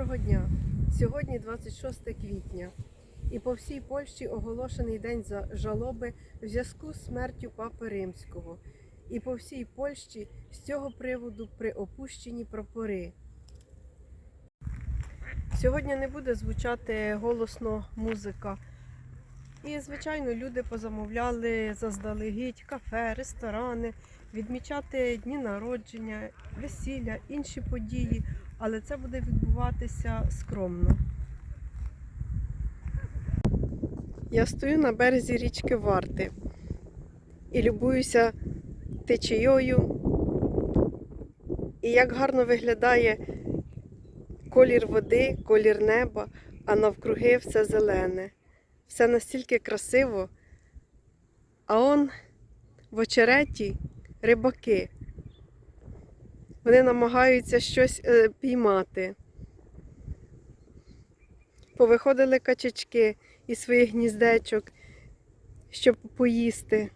Доброго дня! Сьогодні 26 квітня, і по всій Польщі оголошений день жалоби в зв'язку з смертю Папи Римського. І по всій Польщі з цього приводу приопущені прапори. Сьогодні не буде звучати голосно музика. І, звичайно, люди позамовляли заздалегідь кафе, ресторани, відмічати дні народження, весілля, інші події але це буде відбуватися скромно. Я стою на березі річки Варти і любуюся течією. І як гарно виглядає колір води, колір неба, а навкруги все зелене. Все настільки красиво. А он в очереті рибаки. Вони намагаються щось е, піймати. Повиходили качечки із своїх гніздечок, щоб поїсти.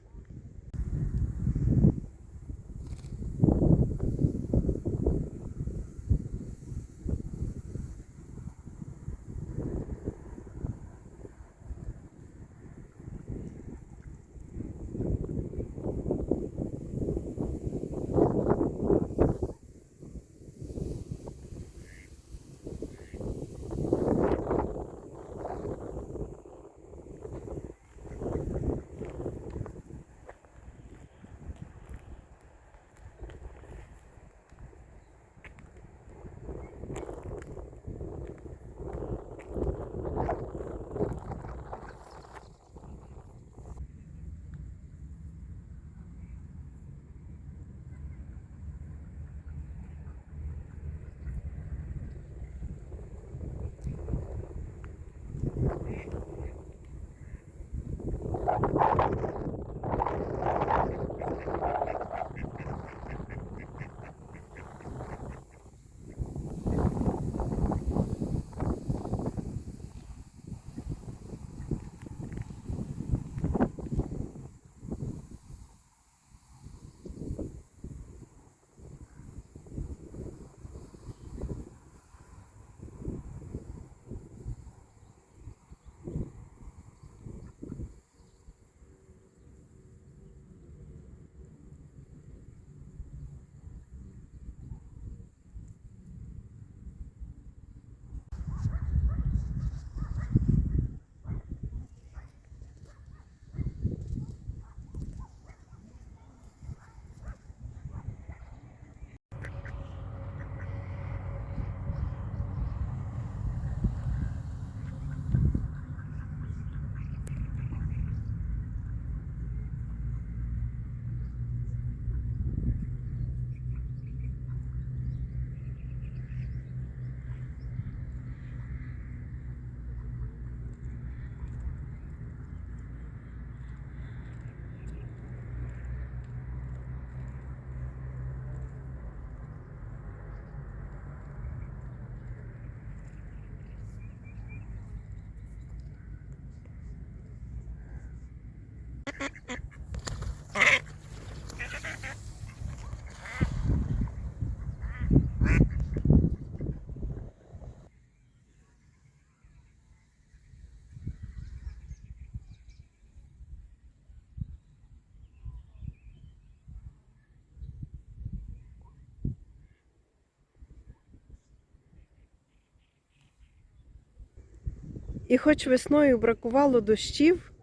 І хоч весною бракувало дощів,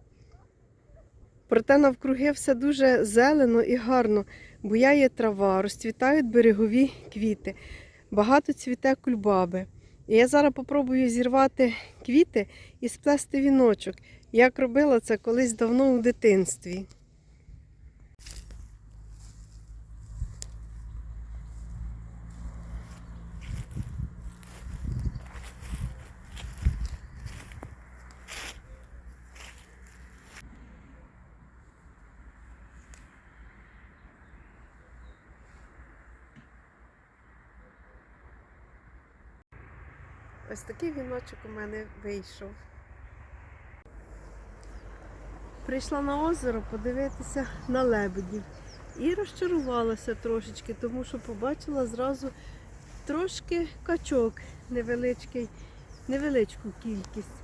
проте навкруги все дуже зелено і гарно, буяє трава, розцвітають берегові квіти, багато цвіте кульбаби. І я зараз попробую зірвати квіти і сплести віночок, як робила це колись давно у дитинстві. Ось такий віночок у мене вийшов. Прийшла на озеро подивитися на лебедів і розчарувалася трошечки, тому що побачила зразу трошки качок невеличкий, невеличку кількість.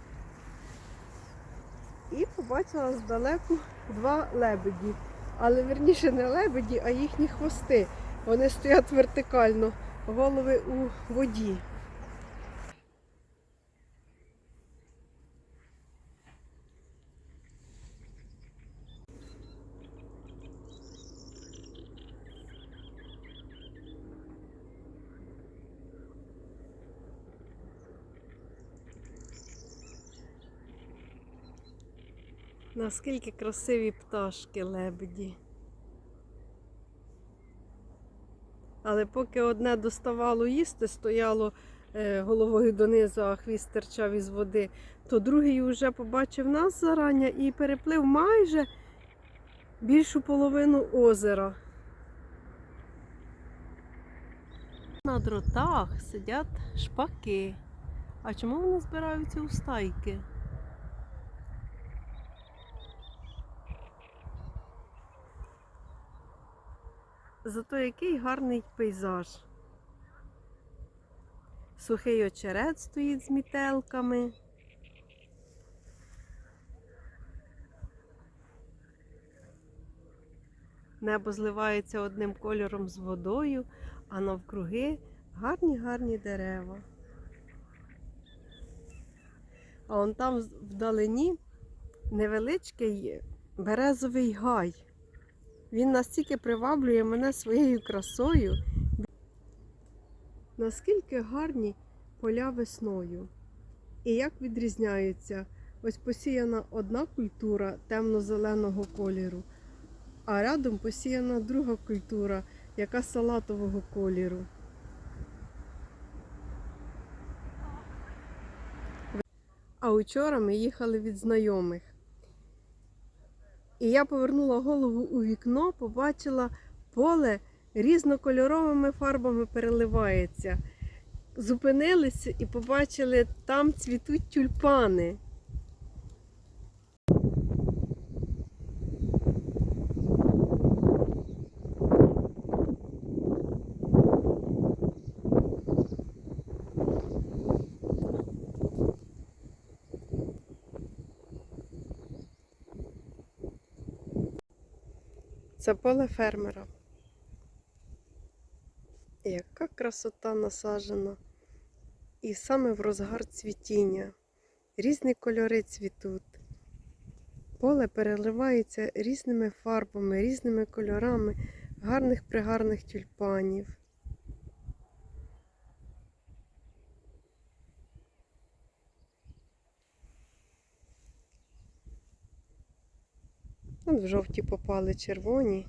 І побачила здалеку два лебеді. Але верніше не лебеді, а їхні хвости. Вони стоять вертикально, голови у воді. Наскільки красиві пташки лебеді. Але поки одне доставало їсти, стояло е, головою донизу, а хвіст стирчав із води, то другий вже побачив нас зарання і переплив майже більшу половину озера. На дротах сидять шпаки. А чому вони збираються у стайки? Зато який гарний пейзаж. Сухий очерет стоїть з мітелками. Небо зливається одним кольором з водою, а навкруги гарні гарні дерева. А он там вдалині невеличкий березовий гай. Він настільки приваблює мене своєю красою. Наскільки гарні поля весною. І як відрізняються? Ось посіяна одна культура темно-зеленого кольору, а рядом посіяна друга культура, яка салатового кольору. А учора ми їхали від знайомих. І я повернула голову у вікно, побачила поле різнокольоровими фарбами переливається. Зупинилися і побачили, там цвітуть тюльпани. Це поле фермера. Яка красота насаджена. І саме в розгар цвітіння. Різні кольори цвітуть. Поле переливається різними фарбами, різними кольорами гарних пригарних тюльпанів. В жовті попали червоні,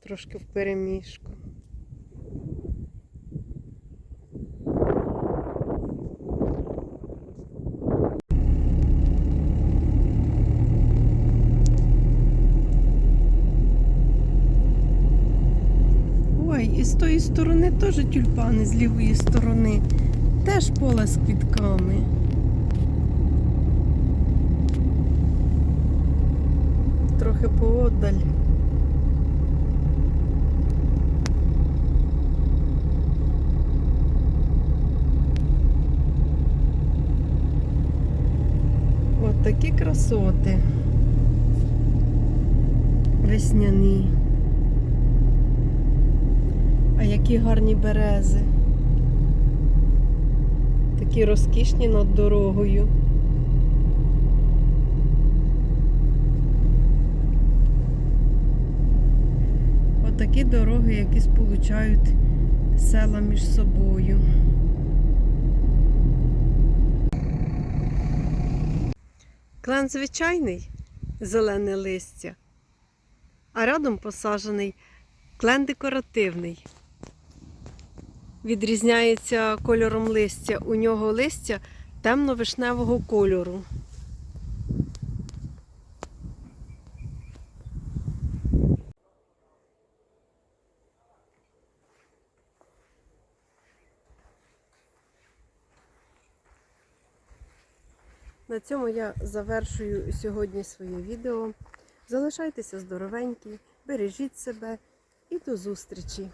трошки в переміжку. Ой, і з тої сторони теж тюльпани з лівої сторони. Теж поле з квітками. Трохи поодаль. От такі красоти. Весняні. А які гарні берези. Такі розкішні над дорогою. Отакі дороги, які сполучають села між собою. Клен звичайний зелене листя, а рядом посаджений клен декоративний. Відрізняється кольором листя. У нього листя темно-вишневого кольору. На цьому я завершую сьогодні своє відео. Залишайтеся здоровенькі, бережіть себе і до зустрічі!